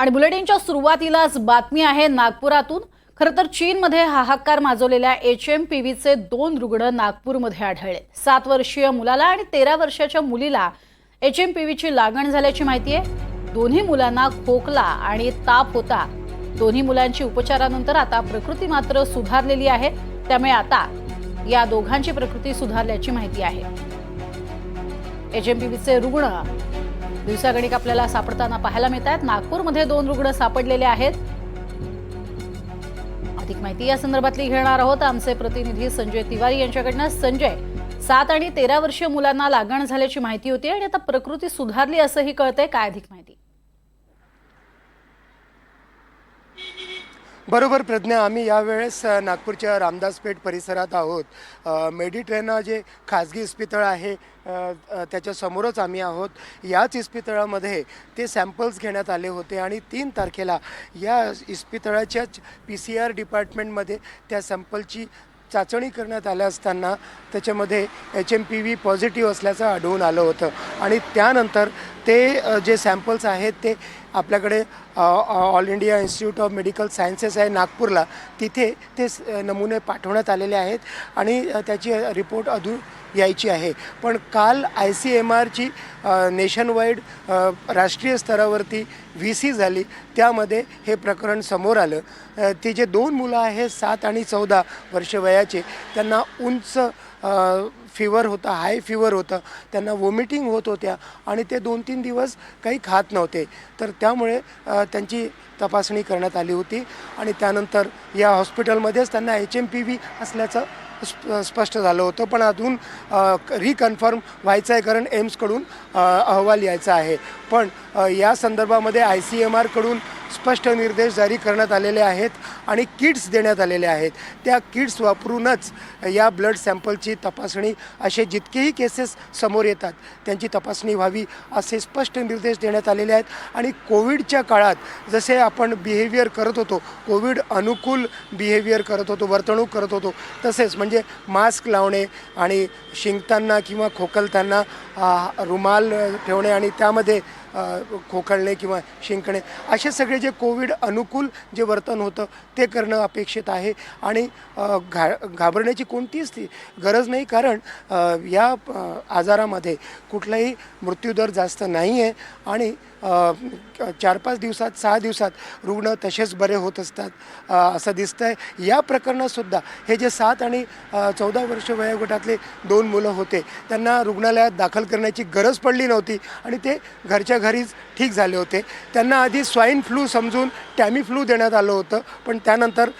आणि बुलेटिनच्या सुरुवातीलाच बातमी आहे नागपुरातून. खरं तर चीनमध्ये हाहाकार माजवलेल्या एच एम पी व्हीचे दोन रुग्ण नागपूरमध्ये आढळले. सात वर्षीय मुलाला आणि तेरा वर्षाच्या मुलीला एच एम पी व्हीची लागण झाल्याची माहिती आहे. दोन्ही मुलांना खोकला आणि ताप होता. दोन्ही मुलांची उपचारानंतर आता प्रकृती मात्र सुधारलेली आहे. त्यामुळे आता या दोघांची प्रकृती सुधारल्याची माहिती आहे. एच एम पी व्हीचे रुग्ण दिवसागणिक आपल्याला सापडताना पाहायला मिळत आहेत नागपूरमध्ये दोन रुग्ण सापडलेले आहेत. अधिक माहिती या संदर्भातली घेणार आहोत आमचे प्रतिनिधी संजय तिवारी यांच्याकडनं. संजय सात आणि तेरा वर्षीय मुलांना लागण झाल्याची माहिती होती आणि आता प्रकृती सुधारली असंही कळतंय. काय अधिक माहिती? बरोबर प्रज्ञा आम्ही यावेळेस नागपूरच्या रामदासपेठ परिसरात आहोत. मेडिट्रेना जे खाजगी इस्पितळ आहे त्याच्यासमोरच आम्ही आहोत. याच इस्पितळामध्ये ते सॅम्पल्स घेण्यात आले होते आणि तीन तारखेला या इस्पितळाच्याच पी सी आर डिपार्टमेंटमध्ये त्या सॅम्पलची चाचणी करण्यात आल्या असताना त्याच्यामध्ये H M P V positive असल्याचं आढळून आलं होतं. आणि त्यानंतर ते जे सॅम्पल्स आहेत ते आपल्याकडे all India institute of medical sciences आहे नागपूरला. तिथे ते स- नमुने पाठवण्यात आलेले आहेत आणि त्याची रिपोर्ट अधून यायची आहे. पण काल आय सी एम आरची नेशन वाईड राष्ट्रीय स्तरावरती व्ही सी झाली. त्यामध्ये हे प्रकरण समोर आलं. ते ती जे दोन मुलं आहेत सात आणि चौदा वर्ष वयाचे त्यांना उंच फिवर होता हाय फिवर होतं त्यांना वॉमिटिंग होत होत्या आणि ते दोन तीन दिवस काही खात नव्हते. तर त्यामुळे त्यांची तपासणी करण्यात आली होती आणि त्यानंतर या हॉस्पिटलमध्येच त्यांना एच एम पी व्ही असल्याचं स्प स्पष्ट झालं होतं. पण अजून रिकन्फर्म व्हायचं आहे कारण एम्सकडून अहवाल यायचा आहे. पण या संदर्भामध्ये आय सी एम आरकडून स्पष्ट निर्देश जारी करण्यात आलेले आहेत आणि किट्स देण्यात आलेले आहेत. त्या किट्स वापरूनच या ब्लड सॅम्पलची तपासणी असे जितकेही केसेस समोर येतात त्यांची तपासणी व्हावी असे स्पष्ट निर्देश देण्यात आलेले आहेत. आणि कोविडच्या काळात जसे आपण बिहेवियर करत होतो कोविड अनुकूल बिहेवियर करत होतो वर्तणूक करत होतो तसेच म्हणजे मास्क लावणे आणि शिंकताना किंवा खोकलताना रुमाल ठेवणे आणि त्यामध्ये खोकळणे किंवा शिंकणे असे सगळे जे कोविड अनुकूल जे वर्तन होतं ते करणं अपेक्षित आहे. आणि घा घाबरण्याची कोणतीच ती गरज नाही कारण या आजारामध्ये कुठलाही मृत्यूदर जास्त नाही आहे आणि चार पाच दिवसात सहा दिवसात रुग्ण तसेच बरे होत असतात असं दिसतं आहे या प्रकरणातसुद्धा हे जे सात आणि चौदा वर्ष वयोगटातले दोन मुलं होते त्यांना रुग्णालयात दाखल करण्याची गरज पडली नव्हती. आणि ते घरच्या घरीच ठीक झाले होते. त्यांना आधी स्वाईन फ्लू समजून टॅमी फ्लू देण्यात आलं होतं पण त्यानंतर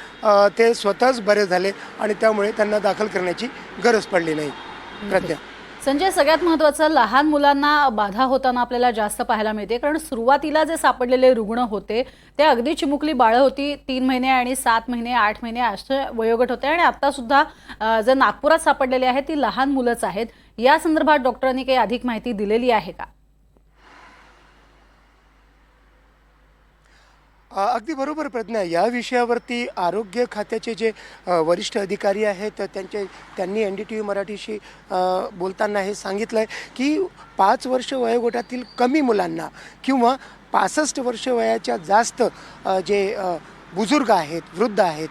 ते स्वतःच बरे झाले आणि त्यामुळे त्यांना दाखल करण्याची गरज पडली नाही. प्रज्ञा. संजय सगळ्यात महत्वाचं लहान मुलांना बाधा होताना आपल्याला जास्त पाहायला मिळते कारण सुरुवातीला जे सापडलेले रुग्ण होते ते अगदी चिमुकली बाळं होती तीन महिने आणि सात महिने आठ महिने असे वयोगट होते आणि आता सुद्धा अं, जे नागपुरात सापडलेले आहेत ती लहान मुलंच आहेत. या संदर्भात डॉक्टरांनी काही अधिक माहिती दिलेली आहे का? अगदी बरोबर प्रज्ञा. या विषयावरती आरोग्य खात्याचे जे वरिष्ठ अधिकारी आहेत त्यांचे त्यांनी एन डी टी व्ही मराठीशी बोलताना हे सांगितलं आहे की पाच वर्ष वयोगटातील कमी मुलांना किंवा पासष्ट वर्ष वयाच्या जास्त जे बुजुर्ग आहेत वृद्ध आहेत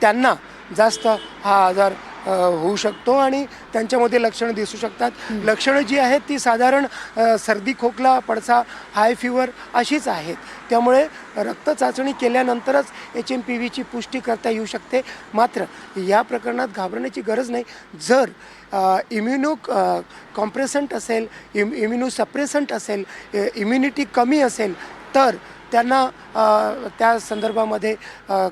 त्यांना जास्त हा आजार होऊ शकतो आणि त्यांच्यामध्ये लक्षणं दिसू शकतात. लक्षणं जी आहेत ती साधारण सर्दी खोकला पडसा हाय फिवर अशीच आहेत. त्यामुळे रक्त चाचणी केल्यानंतरच एच एम पी व्हीची पुष्टी करता येऊ शकते. मात्र या प्रकरणात घाबरण्याची गरज नाही. जर इम्युनो कॉम्प्रेसंट असेल इम इम्युनो सप्रेसंट असेल इम्युनिटी कमी असेल तर त्यांना त्या संदर्भामध्ये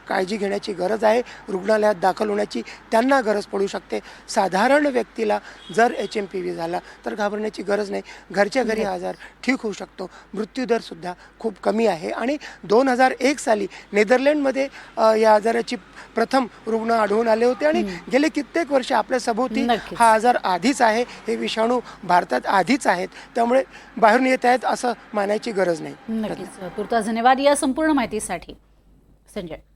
काळजी घेण्याची गरज आहे. रुग्णालयात दाखल होण्याची त्यांना गरज पडू शकते. साधारण व्यक्तीला जर एच एम पी व्ही झाला तर घाबरण्याची गरज नाही. घरच्या घरी आजार ठीक होऊ शकतो. मृत्यूदरसुद्धा खूप कमी आहे. आणि दोन हजार एक साली नेदरलँडमध्ये या आजाराची प्रथम रुग्ण आढळून आले होते आणि गेले कित्येक वर्ष आपल्या सभोवती. हा आजार आधीच आहे. हे विषाणू भारतात आधीच आहेत. त्यामुळे बाहेरून येत आहेत असं मानायची गरज नाही. धन्यवाद या संपूर्ण माहितीसाठी. संजय.